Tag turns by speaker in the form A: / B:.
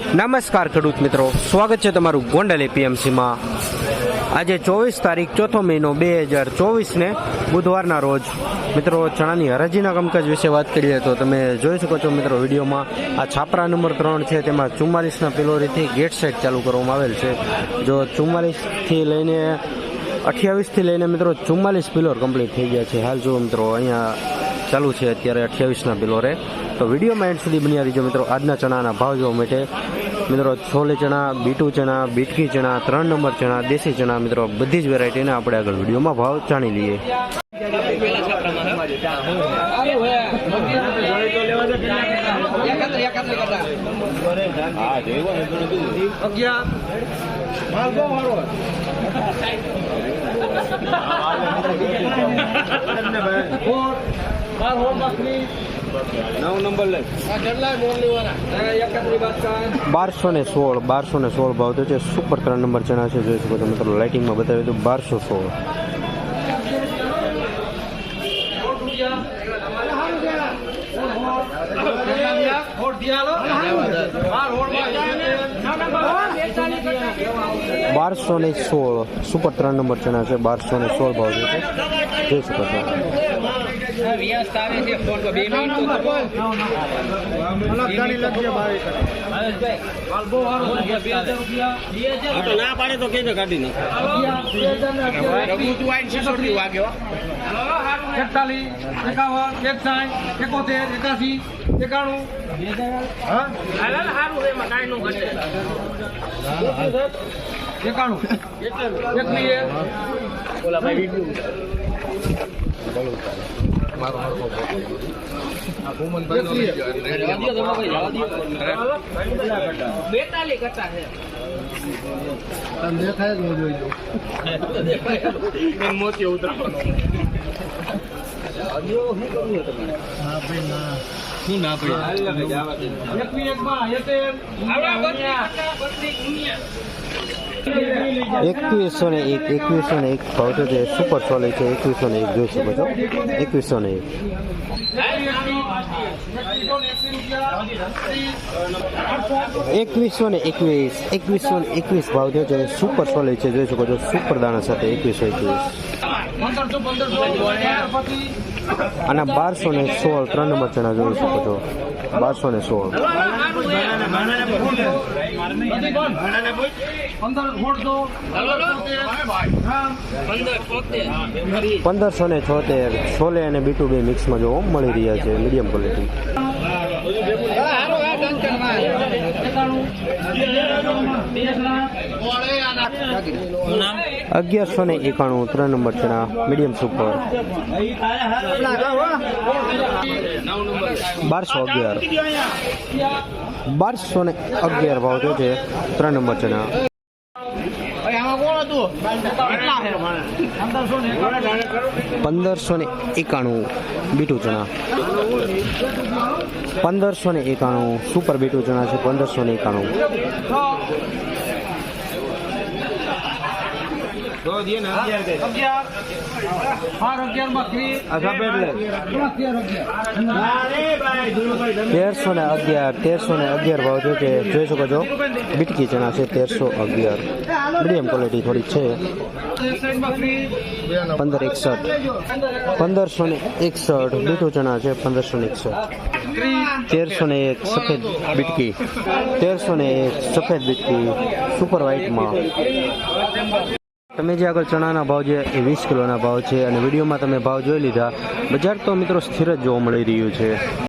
A: નમસ્કાર ખેડૂત મિત્રો. સ્વાગત છે તમારું ગોંડલ એપીએમસીમાં. આજે ચોવીસ તારીખ ચોથો મહિનો બે હજાર ચોવીસને બુધવારના રોજ. મિત્રો, ચણાની હરાજીના કામકાજ વિશે વાત કરીએ તો તમે જોઈ શકો છો મિત્રો વિડીયોમાં આ છાપરા નંબર ત્રણ છે, તેમાં ચુમ્માલીસના પિલોરીથી ગેટ સેટ ચાલુ કરવામાં આવેલ છે. જો ચુમ્માલીસથી લઈને અઠ્યાવીસથી લઈને મિત્રો ચુમ્માલીસ પિલોર કમ્પ્લીટ થઈ ગયા છે. હાલ જો મિત્રો, અહીંયા ચાલુ છે અત્યારે અઠ્યાવીસના પિલોરે. તો વિડીયોમાં એન્ડ સુધી બન્યા રહીજો મિત્રો. આજના ચણાના ભાવ જોવા માટે મિત્રો છોલે ચણા, બીટુ ચણા, બીટકી ચણા, ત્રણ નંબર ચણા, દેશી ચણા મિત્રો, બધી જ વેરાયટીના આપણે આગળ વિડીયોમાં ભાવ જાણી લઈએ. બારસો ને સોળ બારસો ને સોળ ભાવ તો છે. સુપર ત્રણ નંબર ચણા છે. જોઈ શકો તમે મિત્રો લાઇટિંગમાં બતાવી દઉં બારસો સોળ. બારસો ને સોળ સુપર ત્રણ નંબર ચણા છે. બારસો ને સોળ ભાવ જોઈ શકો છો.
B: વ્યસ્ત આવે છે ફોન પર બે મિનિટ તો ખબર. હા તો ના પાડે તો કેજો કાઢી નાખો. એક
C: એકતાલીસ એકાવન એકસાઠ એકોતેર એકાસી એકાણું. એકાણું. એકવીસ.
B: બેતાલીસ કરતા છે. મોતી ઉતરવાનો શું ના
C: એકવીસ એકમાં એતેર
A: એકવીસો ને એક, એકવીસો ને એક ભાવ તો છે સુપર સોલી છે, એકવીસો ને એક જોઈ શકો છો. એકવીસો ને એક. એકવીસો ને એકવીસ, એકવીસો ને એકવીસ ભાવ થયો છે સુપર સોલિડ છે, જોઈ શકો છો. સુપર દાણા સાથે એકવીસો એકવીસ.
C: પંદરસો પંદરસો
A: અને બારસો ને સોળ, ત્રણ નંબર ચણા જોઈ શકો છો. બારસો ને સોળ. પંદરસો ને છોતેર, છોલે અને બીટુ બે મિક્સમાં જોવા, મળી રહ્યા છે મીડિયમ ક્વોલિટી. અગિયારસો ને એકાણું, ત્રણ નંબર ચણા મીડિયમ સુપર બારસો અગિયાર. બારસો ને અગિયાર ભાવ જો છે, ત્રણ નંબર ચણા. પંદરસો ને એકાણું, બીટું ચણા. પંદરસો ને એકાણું સુપર બીટું ચણા છે, પંદરસો ને એકાણું.
C: અગિયાર બાર અગિયારમાં અગિયાર
A: તેરસો ને અગિયાર તેરસો ને અગિયાર ભાવ છે કે જોઈ શકો છો બીટકી ચણા છે તેરસો અગિયાર. મીડિયમ ક્વોલિટી થોડી છે. પંદર એકસઠ. પંદરસો ને એકસઠ. બીટુ ચણા છે પંદરસો ને એકસઠ. તેરસો ને એક સફેદ બીટકી. તેરસો ને એક સફેદ બીટકી. સુપર વ્હાઇટમાં. તમે જે આગળ ચણાના ભાવ છે એ વીસ કિલોના ભાવ છે અને વિડીયોમાં તમે ભાવ જોઈ લીધા, બજાર તો મિત્રો સ્થિર જ જોવા મળી રહ્યું છે.